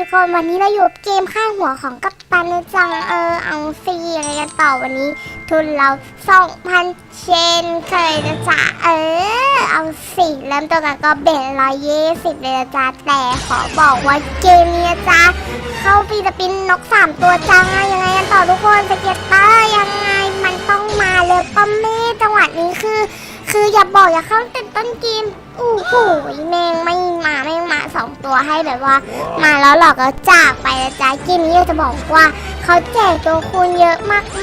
ทุกคนวันนี้เราอยู่เกมข้างหัวของกัปตันจังเออเอาซีอะไรกันต่อวันนี้ ทุนเรา2,000เชนเคยนะจ๊ะเออเอาสิเริ่มต้นกันก็เบนร้อยยี่สิบเลยนะจ๊ะแต่ขอบอกว่าเกมนี้นะจ๊ะเข้าฟิลิปปินนกสามตัวจังยังไงกันต่อทุกคนสเก็ตเตอร์ยังไงมันต้องมาเลยป้อมเม่จังหวะนี้คือ คืออย่าบอกอย่าเข้าติดต้นเกมอู้หูแมงไม่ สองตัวให้แบบว่า มาแล้วหลอกก็จากไปนะจ๊ะเกมนี้จะบอกว่าเขาแจกตัวคูณเยอะ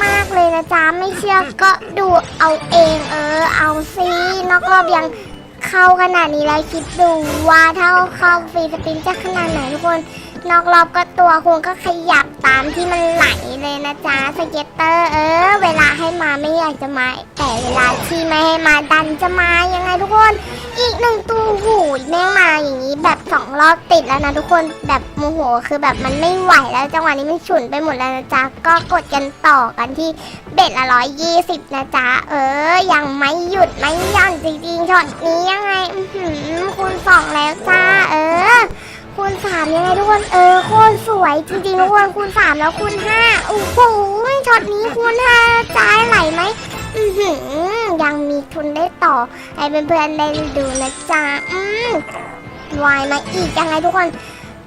มากๆเลยนะจ๊ะไม่เชื่อก็ดูเอาเองเออ เอาซินอกรอบยังเข้าขนาดนี้แล้วคิดดูว่าเท่าเข้าฟรีสปินจะขนาดไหนทุกคน นอกรอบก็ตัวคุณก็ขยับตามที่มันไหลเลยนะจ๊ะสเก็ตเตอร์เออ เวลาให้มาไม่อยากจะมาแต่เวลาที่ไม่ให้มาดันจะมายังไงทุกคน อีกหนึ่งตัวหูแม่งมาอย่างนี้แบบสองรอบติดแล้วนะทุกคนแบบโมโหคือแบบมันไม่ไหวแล้วจังหวะนี้มันฉุนไปหมดแล้วนะจ๊ะก็กดกันต่อกันที่เบ็ดละร้อยยี่สิบนะจ๊ะเออ ยังไม่หยุดไม่ย่อนจริงๆช็อตนี้ยังไง อืคูณสองแล้วจ้าเออ คูณสามยังไงทุกคนเออโคตรสวยจริงๆทุกคนคูณสามแล้วคูณห้าโอ้โหช็อตนี้คูณห้าจ่ายไหลไหมอือหือยังมีทุนได้ต่อให้เพื่อนๆได้ดูนะจ๊ะอืมวายมาอีกยังไงทุกคน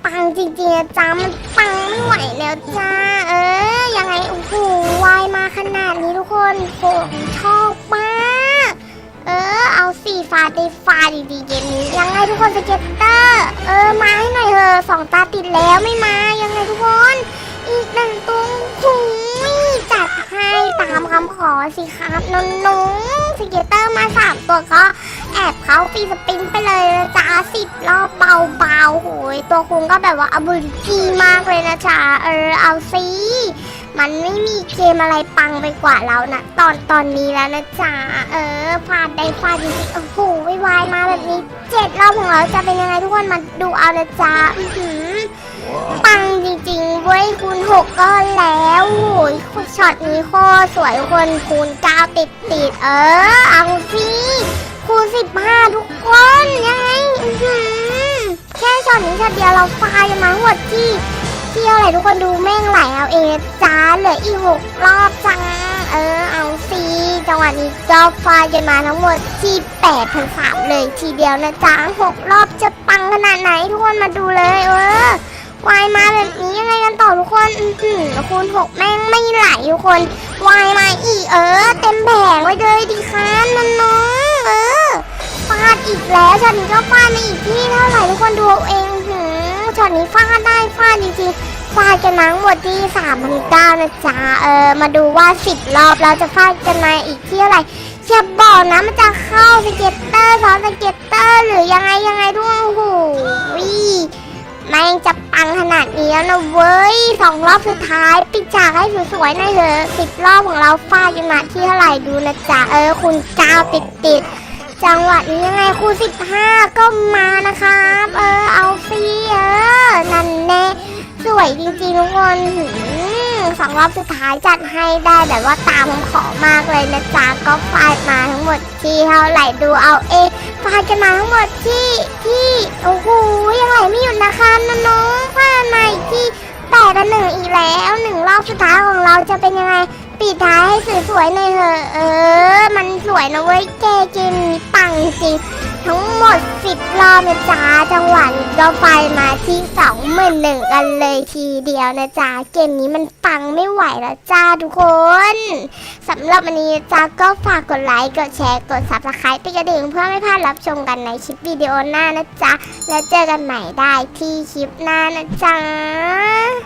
ปังจริงๆนะจ๊ะมันปังไม่ไหวแล้วจ้าเออยังไงโอ้โหวายมาขนาดนี้ทุกคนผมชอบมาก เออเอาสี่ฟาดได้ฟาดดีๆเกมนี้ยังไง ทุกคนสเก็ตเตอร์ เออมาให้หน่อยเถอะสองตาติดแล้วไม่มายังไงทุกคน อีกหนึ่งตุ้งคุยจัดให้ตามคำขอสิครับนนนุ้งสเก็ตเตอร์มาสามตัวก็แอบเขาฟีสปินไปเลยจ้าสิบรอบเบาๆโหยตัวคุณก็แบบว่าอบุลกีมากเลยนะจ๊ะเออเอาสิ มันไม่มีเกมอะไรปังไปกว่าเรานะตอนตอนนี้แล้วนะจ๊ะเออฟาดได้ฟาดจริงๆโอ้โหวายมาแบบนี้เจ็ดรอบของเราจะเป็นยังไงทุกคนมาดูเอานะจ๊ะอือหือปังจริงๆเว้ยคูณหกก็แล้วโอ้ยช็อตนี้โคตรสวยคนคูณเก้าติดติดเออเอาสิคูณสิบห้าทุกคนยังไงแค่ช็อตนี้ช็อตเดียวเราฟาดกันมาทั้งหมดที่ เที่ยวอะไรทุกคนดูแม่งไหลเอาเองจ้าเหลืออีกหกรอบจ้าเออเอาซีจังหวะนี้ก็ฟาดกันมาทั้งหมดที่แปดพันสามเลยทีเดียวนะจ้าหกรอบจะปังขนาดไหนทุกคนมาดูเลยเออวายมาแบบนี้ยังไงกันต่อทุกคนอือหือคูณหกแม่งไม่ไหลทุกคนวายมาอีเออ เต็มแผงไว้เลยดิคะน้องเออฟาดอีกแล้วช็อตนี้ก็ฟาดมาอีกที่เท่าไหร่ทุกคนดูเอาเอง ช็อตนี้ฟาดได้ฟาดจริงๆฟาดกันมาทั้งหมดที่3 0 0 9นะจ๊ะเออมาดูว่า 10 รอบเราจะฟาดกันมาอีกที่อะไรอย่าบอกนะมันจะเข้าสเก็ตเตอร์ซ้อนสเก็ตเตอร์ หรือยังไงยังไงด้วยโอ้โหแม่งจะปังขนาดนี้แล้วนะเว้ยสองรอบสุดท้ายปิดฉากให้สวยๆหน่อยเถอะสิบรอบของเราฟาดกันมาที่เท่าไหร่ดูนะจ๊ะเออคุณเก้าติดติดๆจังหวะนี้ยังไงคูณ15 ก็มานะครับ เออ วยจริงๆทุกคนสองรอบสุดท้ายจัดให้ได้แบบว่าตามขอมากเลยนะจ๊ะก็ฟาดมาทั้งหมดที่เท่าไหร่ดูเอาเองฟาดกันมาทั้งหมดที่ที่โอ้โหยังไหลไม่หยุดนะคะน้องฟาดมาอีกที่แปดละหนึ่งอีกแล้วหนึ่งรอบสุดท้ายของเราจะเป็นยังไงปิดท้ายให้สวยๆหน่อยเถอะเออ มันสวยนะเว้ยแกเกมนี้ปังจริงทั้งหมด 10 รอบนะจ๊ะจังหวะนี้ก็ไฟมาที่2 1 0 0 0กันเลยทีเดียวนะจ๊ะเกมนี้มันปังไม่ไหวแล้วจ้าทุกคนสำหรับวันนี้จ๊ะก็ฝากกดไลค์กดแชร์กด subscribe ติดกระดิ่งเพื่อไม่พลาดรับชมกันในคลิปวิดีโอหน้านะจ๊ะแล้วเจอกันใหม่ได้ที่คลิปหน้านะจ๊ะ